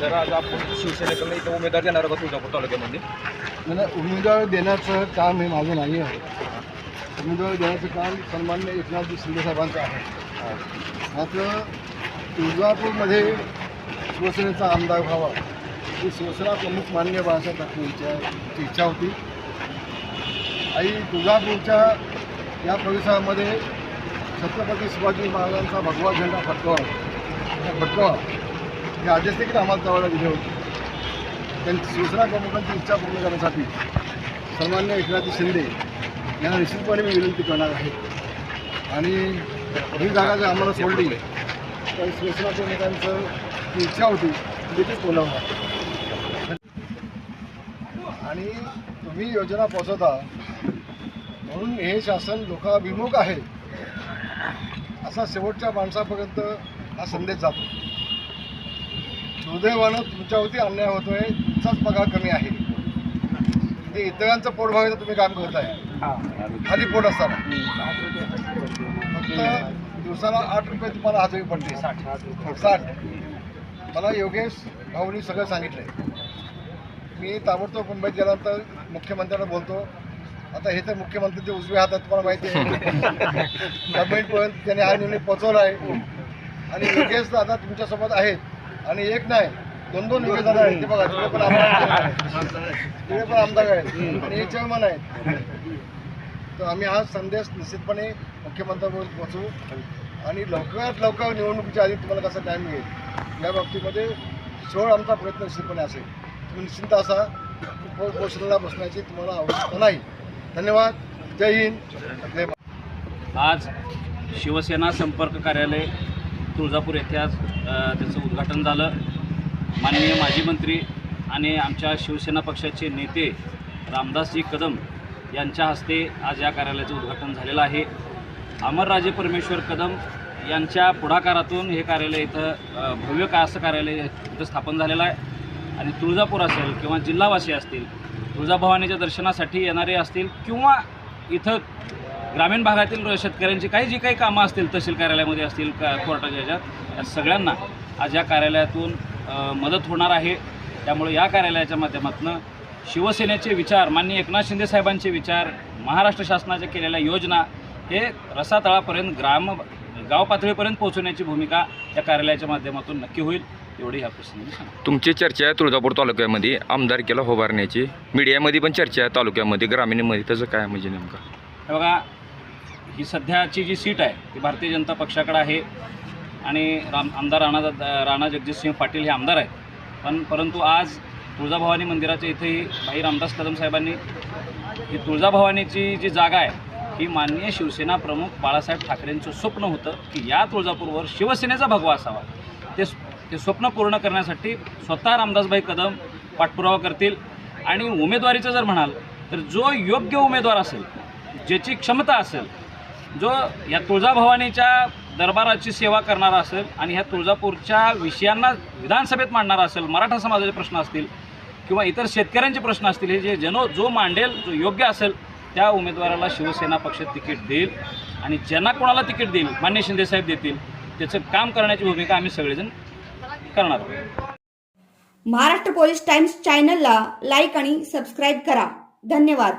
तर आज आपण शिवसेनेकडून इथं उमेदवार देणार आहोत तुळजापूर तालुक्यामध्ये. मला उमेदवार देण्याचं काम हे माझं नाही आहे. उमेदवार देण्याचं काम सन्मान्य एकनाथजी शिंदेसाहेबांचं आहे. मात्र तुळजापूरमध्ये शिवसेनेचा आमदार व्हावा ही शिवसेना प्रमुख मान्य बाळासाहेब ठाकरे यांच्या इच्छा होती. आई तुळजापूरच्या या परिसरामध्ये छत्रपती शिवाजी महाराजांचा भगवा झेंडा फटकावा. फटकावा. हे आदेश देखील आम्हाला त्यावेळेला दिले होते. त्यांची शिवसेना प्रमुखांची इच्छा पूर्ण करण्यासाठी सन्मान्य एकनाथ शिंदे यांना निश्चितपणे मी विनंती करणार आहे. आणि ही जागा जर आम्हाला सोडली तर शिवसेना प्रमुखांचं जी इच्छा होती ती देखील पूर्ण आणि तुम्ही योजना पोचवता म्हणून हे शासन लोकाभिमुख आहे असा शेवटच्या माणसापर्यंत हा संदेश जातो. दुर्दैवानं तुमच्यावरती अन्याय होतोय तुमचाच पगार कमी आहे. म्हणजे इतरांचं पोट भागायचं तुम्ही काम करताय. खाली पोट असताना. फक्त दिवसाला आठ रुपये तुम्हाला हजेरी पडते साठ मला योगेश भाऊनी सगळं सांगितलंय. मी ताबडतोब मुंबईत गेल्यानंतर मुख्यमंत्र्यांना बोलतो. आता हे तर मुख्यमंत्र्यांच्या उजव्या हातात तुम्हाला माहिती आहे. गव्हर्नमेंटपर्यंत त्यांनी हा निर्णय पोचवला आहे आणि योगेश दादा तुमच्यासोबत आहेत. आणि एक नाही दोन दोन योगेश दादा आहेत. ते बघा तिकडे पण आमदार तिकडे पण आमदार आहेत. आणि हे चेअरमन आहेत. तर आम्ही हा संदेश निश्चितपणे मुख्यमंत्र्यांवर पोहोचवू. आणि लवकरात लवकर निवडणुकीच्या आधी तुम्हाला कसा टाईम मिळेल या बाबतीमध्ये सोड आमचा प्रयत्न निश्चितपणे असेल. तुम्ही निश्चिंत असा. पोषणाला बसण्याची तुम्हाला आवश्यकता नाही. धन्यवाद. जय हिंद. जय आज शिवसेना संपर्क कार्यालय तुळजापूर येथे आज त्याचं उद्घाटन झालं. माननीय माजी मंत्री आणि आमच्या शिवसेना पक्षाचे नेते रामदासजी कदम यांच्या हस्ते आज या कार्यालयाचं उद्घाटन झालेलं आहे. अमरराजे परमेश्वर कदम यांच्या पुढाकारातून हे कार्यालय इथं भव्य का असं कार्यालय इथं स्थापन झालेलं आहे. आणि तुळजापूर असेल किंवा जिल्हावासी असतील तुळजाभवानीच्या दर्शनासाठी येणारे असतील किंवा इथं ग्रामीण भागातील शेतकऱ्यांची काही जी काही कामं असतील तहसील कार्यालयामध्ये असतील का कोर्टाच्या ह्याच्यात या सगळ्यांना आज या कार्यालयातून मदत होणार आहे. त्यामुळे या कार्यालयाच्या माध्यमातून शिवसेनेचे विचार माननीय एकनाथ शिंदे साहेबांचे विचार महाराष्ट्र शासनाच्या केलेल्या योजना हे रसातळापर्यंत ग्राम गाव पातळीपर्यंत पोहोचवण्याची भूमिका या कार्यालयाच्या माध्यमातून नक्की होईल एवढी ह्या प्रसंगी सांगा तुमची चर्चा आहे तुळजापूर तालुक्यामध्ये आमदारकीला उभारण्याची मीडियामध्ये पण चर्चा आहे तालुक्यामध्ये ग्रामीणमध्ये. त्याचं काय म्हणजे नेमकं? हे बघा ही सध्याची जी सीट आहे ती भारतीय जनता पक्षाकडे आहे. आणि राम आमदार राणा राणा जगजितसिंह पाटील हे आमदार आहेत. पण परंतु आज तुळजाभवानी मंदिराच्या इथेही भाई रामदास कदम साहेबांनी ही तुळजाभवानीची जी जागा आहे ही माननीय शिवसेना प्रमुख बाळासाहेब ठाकरेंचं स्वप्न होतं की या तुळजापूरवर शिवसेनेचा भगवा असावा. ते ते स्वप्न पूर्ण करण्यासाठी स्वतः रामदासभाई कदम पाठपुरावा करतील. आणि उमेदवारीचं जर म्हणाल तर जो योग्य उमेदवार असेल ज्याची क्षमता असेल जो या तुळजाभवानीच्या दरबाराची सेवा करणारा असेल आणि ह्या तुळजापूरच्या विषयांना विधानसभेत मांडणारा असेल मराठा समाजाचे प्रश्न असतील किंवा इतर शेतकऱ्यांचे प्रश्न असतील हे जे जनो जो मांडेल जो योग्य असेल त्या उमेदवाराला शिवसेना पक्ष तिकीट देईल आणि ज्यांना कोणाला तिकीट देईल मान्य शिंदेसाहेब देतील त्याचं काम करण्याची भूमिका आम्ही सगळेजण करणार आहोत. महाराष्ट्र पोलीस टाइम्स चॅनलला लाईक आणि सबस्क्राईब करा. धन्यवाद.